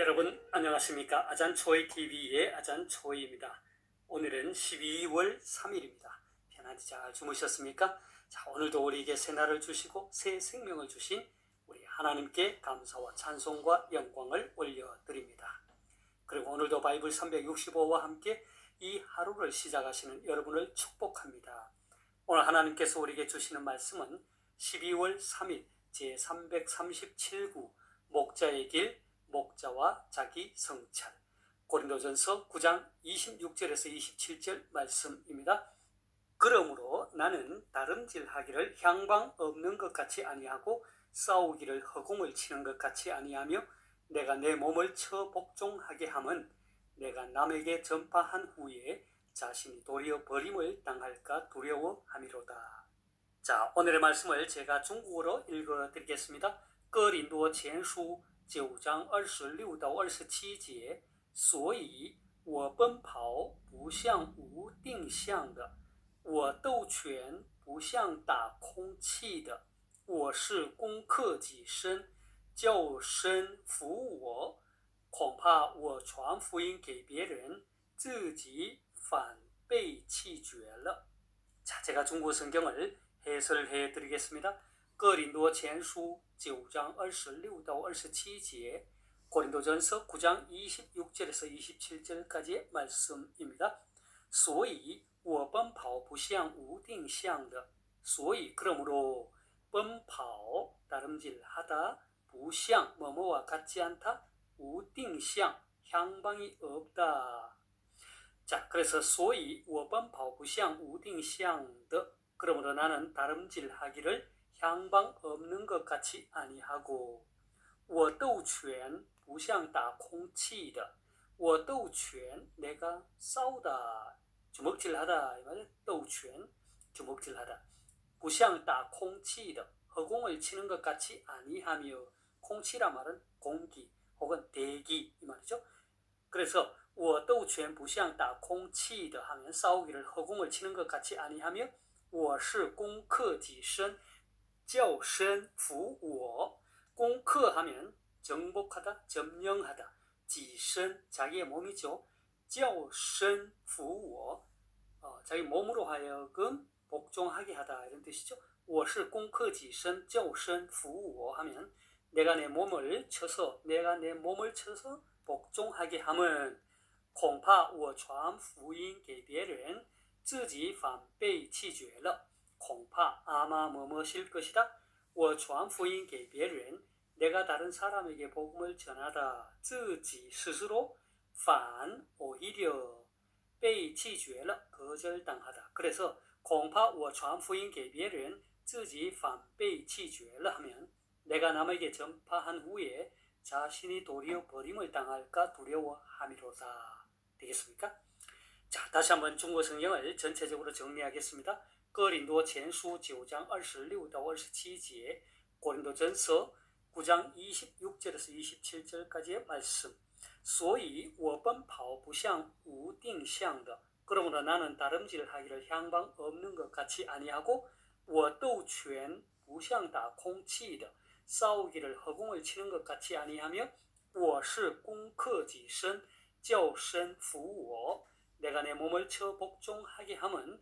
여러분 안녕하십니까 아잔초이 TV의 아잔초이입니다. 오늘은 12월 3일입니다. 편안히 잘 주무셨습니까? 자 오늘도 우리에게 새 날을 주시고 새 생명을 주신 우리 하나님께 감사와 찬송과 영광을 올려드립니다. 그리고 오늘도 바이블 365와 함께 이 하루를 시작하시는 여러분을 축복합니다. 오늘 하나님께서 우리에게 주시는 말씀은 12월 3일 제337구 목자의 길 목자와 자기 성찰 고린도전서 9장 26절에서 27절 말씀입니다. 그러므로 나는 다름질하기를 향방 없는 것 같이 아니하고 싸우기를 허공을 치는 것 같이 아니하며 내가 내 몸을 쳐 복종하게 함은 내가 남에게 전파한 후에 자신이 도리어 버림을 당할까 두려워함이로다. 자, 오늘의 말씀을 제가 중국어로 읽어 드리겠습니다. 哥林多前书 九章二十六到二十七节，所以我奔跑不像无定向的，我斗拳不像打空气的，我是攻克己身，叫身服我。恐怕我传福音给别人，自己反被弃绝了。 자, 제가 중국 성경을 해설을 해드리겠습니다. 哥林多前书九章二十六到二十七节， 고린도전서 9장 26절에서 27절까지의 말씀입니다. 所以我奔跑不像无定向的，所以 그러므로 奔跑 다름질하다 不像 뭐뭐와 같지 않다 无定向 향방이 없다. 자, 그래서 所以我奔跑不像无定向的 그러므로 나는 다름질하기를 향방 없는 것 같이 아니하고 我斗拳不像打空气的我斗拳 내가 싸우다 주먹질하다 이 말이야 斗拳 주먹질하다 不像打空气的 허공을 치는 것 같이 아니하며空气란 말은 공기 혹은 대기 이 말이죠 그래서 我斗拳不像打空气的 하면 싸우기를 허공을 치는 것 같이 아니하며 我是攻克己身 叫身服我攻克 하면 정복하다 점령하다 己身 자기의 몸이죠 叫身服我 어, 자기 몸으로 하여금 복종하게 하다 이런 뜻이죠 我是攻克己身叫身服我 하면 내가 내 몸을 쳐서 내가 내 몸을 쳐서 복종하게 함은 恐怕我传福音给别人自己反被弃绝了 恐怕 아마 뭐뭐실 것이다 我传福音给别人 내가 다른 사람에게 복음을 전하다 自己 스스로 反 오히려 被弃绝了 거절당하다 그래서 恐怕我传福音给别人自己反被弃绝了 하면 내가 남에게 전파한 후에 자신이 도리어 버림을 당할까 두려워함이로다. 되겠습니까? 자, 다시 한번 중国성경을 전체적으로 정리하겠습니다. 哥林多前书9장 26到27节 고린도전서 9장 26절에서 27절까지의 말씀. 所以我奔跑不像无定向的 그러므로 나는 다름질하기를 향방 없는 것 같이 아니하고 我斗拳不像打空气的 싸우기를 허공을 치는 것 같이 아니하며 我是攻克己身叫身服我 내가 내 몸을 쳐 복종하게 함은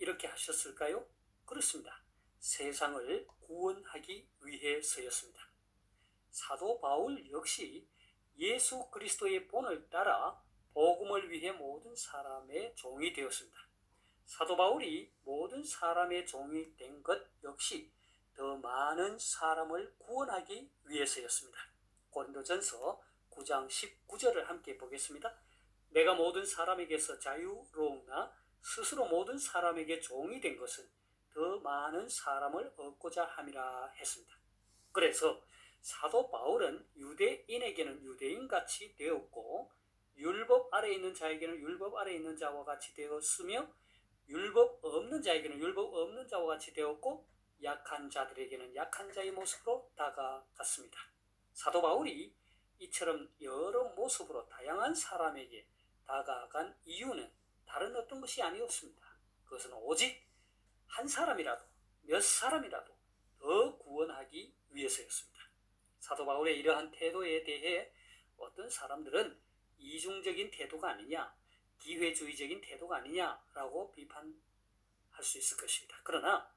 이렇게 하셨을까요? 그렇습니다. 세상을 구원하기 위해서였습니다. 사도 바울 역시 예수 그리스도의 본을 따라 복음을 위해 모든 사람의 종이 되었습니다. 사도 바울이 모든 사람의 종이 된 것 역시 더 많은 사람을 구원하기 위해서였습니다. 고린도전서 9장 19절을 함께 보겠습니다. 내가 모든 사람에게서 자유로우나 스스로 모든 사람에게 종이 된 것은 더 많은 사람을 얻고자 함이라 했습니다. 그래서 사도 바울은 유대인에게는 유대인같이 되었고 율법 아래 있는 자에게는 율법 아래 있는 자와 같이 되었으며 율법 없는 자에게는 율법 없는 자와 같이 되었고 약한 자들에게는 약한 자의 모습으로 다가갔습니다. 사도 바울이 이처럼 여러 모습으로 다양한 사람에게 다가간 이유는 다른 어떤 것이 아니었습니다. 그것은 오직 한 사람이라도 몇 사람이라도 더 구원하기 위해서였습니다. 사도 바울의 이러한 태도에 대해 어떤 사람들은 이중적인 태도가 아니냐, 기회주의적인 태도가 아니냐라고 비판할 수 있을 것입니다. 그러나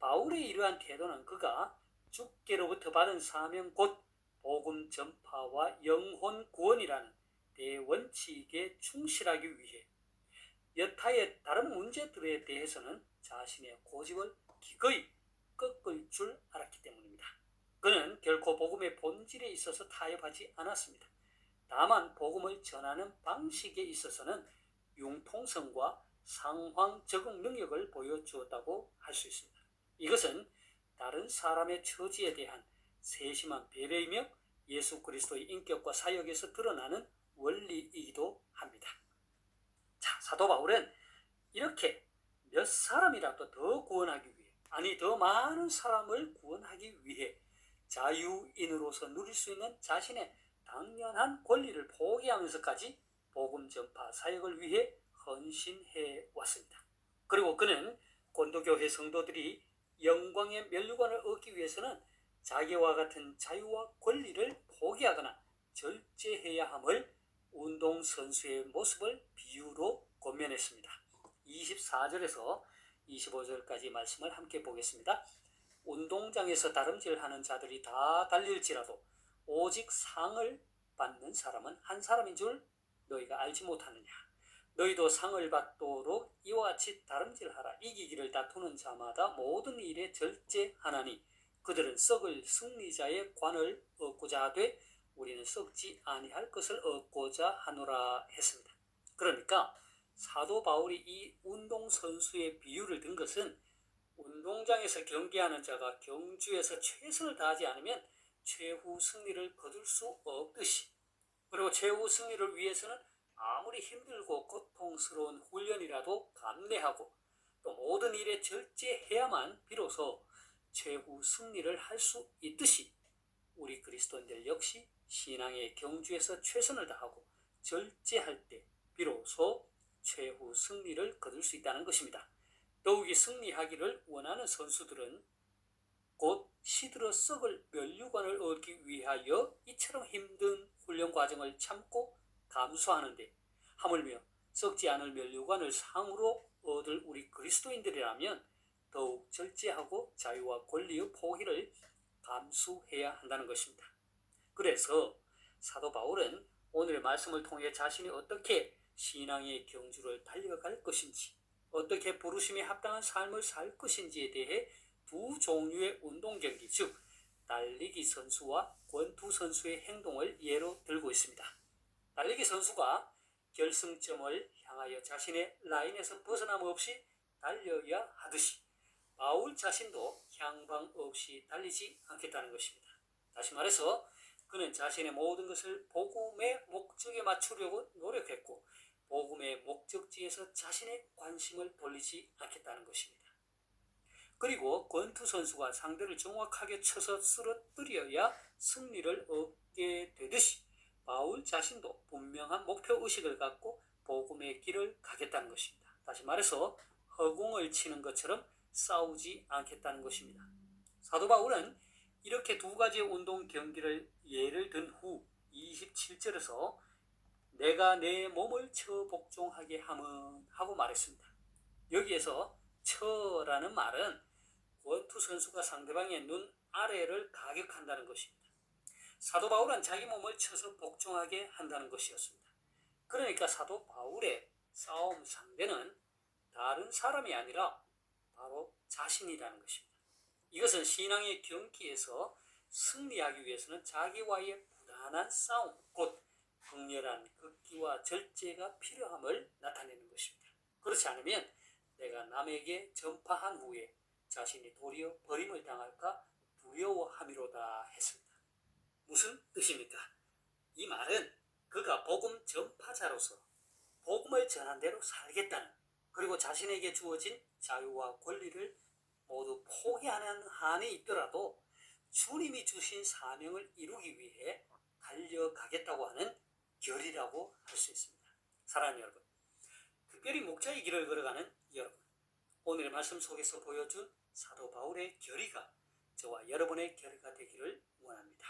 바울의 이러한 태도는 그가 주께로부터 받은 사명 곧 복음 전파와 영혼 구원이라는 대원칙에 충실하기 위해 여타의 다른 문제들에 대해서는 자신의 고집을 기꺼이 꺾을 줄 알았기 때문입니다. 그는 결코 복음의 본질에 있어서 타협하지 않았습니다. 다만 복음을 전하는 방식에 있어서는 융통성과 상황 적응 능력을 보여주었다고 할 수 있습니다. 이것은 다른 사람의 처지에 대한 세심한 배려이며 예수 그리스도의 인격과 사역에서 드러나는 원리이기도 사도 바울은 이렇게 몇 사람이라도 더 구원하기 위해, 아니 더 많은 사람을 구원하기 위해 자유인으로서 누릴 수 있는 자신의 당연한 권리를 포기하면서까지 복음 전파 사역을 위해 헌신해 왔습니다. 그리고 그는 곤도교회 성도들이 영광의 면류관을 얻기 위해서는 자기와 같은 자유와 권리를 포기하거나 절제해야 함을 운동선수의 모습을 비유로 권면했습니다. 24절에서 25절까지 말씀을 함께 보겠습니다. 운동장에서 다름질하는 자들이 다 달릴지라도 오직 상을 받는 사람은 한 사람인 줄 너희가 알지 못하느냐. 너희도 상을 받도록 이와 같이 다름질하라. 이기기를 다투는 자마다 모든 일에 절제하나니 그들은 썩을 승리자의 관을 얻고자 하되 우리는 썩지 아니할 것을 얻고자 하노라 했습니다. 그러니까 사도 바울이 이 운동 선수의 비유를 든 것은 운동장에서 경기하는 자가 경주에서 최선을 다하지 않으면 최후 승리를 거둘 수 없듯이 그리고 최후 승리를 위해서는 아무리 힘들고 고통스러운 훈련이라도 감내하고 또 모든 일에 절제해야만 비로소 최후 승리를 할 수 있듯이 우리 그리스도인들 역시 신앙의 경주에서 최선을 다하고 절제할 때 비로소 최후 승리를 거둘 수 있다는 것입니다. 더욱이 승리하기를 원하는 선수들은 곧 시들어 썩을 면류관을 얻기 위하여 이처럼 힘든 훈련 과정을 참고 감수하는데 하물며 썩지 않을 면류관을 상으로 얻을 우리 그리스도인들이라면 더욱 절제하고 자유와 권리의 포기를 감수해야 한다는 것입니다. 그래서 사도 바울은 오늘의 말씀을 통해 자신이 어떻게 신앙의 경주를 달려갈 것인지, 어떻게 부르심에 합당한 삶을 살 것인지에 대해 두 종류의 운동 경기, 즉 달리기 선수와 권투 선수의 행동을 예로 들고 있습니다. 달리기 선수가 결승점을 향하여 자신의 라인에서 벗어남 없이 달려야 하듯이 바울 자신도 향방 없이 달리지 않겠다는 것입니다. 다시 말해서 그는 자신의 모든 것을 복음의 목적에 맞추려고 노력했고 복음의 목적지에서 자신의 관심을 돌리지 않겠다는 것입니다. 그리고 권투 선수가 상대를 정확하게 쳐서 쓰러뜨려야 승리를 얻게 되듯이 바울 자신도 분명한 목표 의식을 갖고 복음의 길을 가겠다는 것입니다. 다시 말해서 허공을 치는 것처럼 싸우지 않겠다는 것입니다. 사도 바울은 이렇게 두 가지의 운동 경기를 예를 든 후 27절에서 내가 내 몸을 쳐 복종하게 함은 하고 말했습니다. 여기에서 쳐라는 말은 권투 선수가 상대방의 눈 아래를 가격한다는 것입니다. 사도 바울은 자기 몸을 쳐서 복종하게 한다는 것이었습니다. 그러니까 사도 바울의 싸움 상대는 다른 사람이 아니라 바로 자신이라는 것입니다. 이것은 신앙의 경기에서 승리하기 위해서는 자기와의 부단한 싸움, 곧 극렬한 극기와 절제가 필요함을 나타내는 것입니다. 그렇지 않으면 내가 남에게 전파한 후에 자신이 도리어 버림을 당할까 두려워함이로다 했습니다. 무슨 뜻입니까? 이 말은 그가 복음 전파자 사역자로서 복음을 전한 대로 살겠다는 그리고 자신에게 주어진 자유와 권리를 모두 포기하는 한이 있더라도 주님이 주신 사명을 이루기 위해 달려가겠다고 하는 결이라고 할 수 있습니다. 사랑하는 여러분, 특별히 목자의 길을 걸어가는 여러분, 오늘의 말씀 속에서 보여준 사도 바울의 결의가 저와 여러분의 결의가 되기를 원합니다.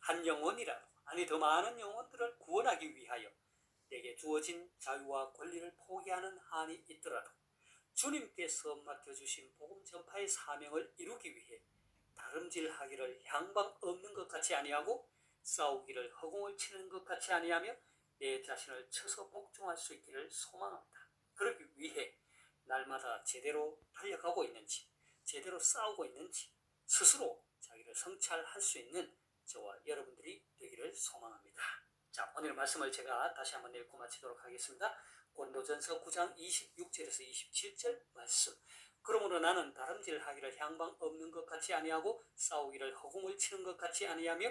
한 영혼이라도 아니 더 많은 영혼들을 구원하기 위하여 내게 주어진 자유와 권리를 포기하는 한이 있더라도 주님께서 맡겨주신 복음 전파의 사명을 이루기 위해 다름질하기를 향방 없는 것 같이 아니하고 싸우기를 허공을 치는 것 같이 아니하며 내 자신을 쳐서 복종할 수 있기를 소망합니다. 그러기 위해 날마다 제대로 달려가고 있는지 제대로 싸우고 있는지 스스로 자기를 성찰할 수 있는 저와 여러분들이 되기를 소망합니다. 자, 오늘 말씀을 제가 다시 한번 읽고 마치도록 하겠습니다. 고린도전서 9장 26절에서 27절 말씀. 그러므로 나는 다름질하기를 향방 없는 것 같이 아니하고 싸우기를 허공을 치는 것 같이 아니하며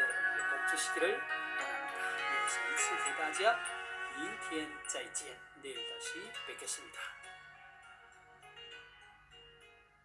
여러분에게 복 주시기를 바랍니다. 여기서 인사드리다자 明天再见. 내일 다시 뵙겠습니다.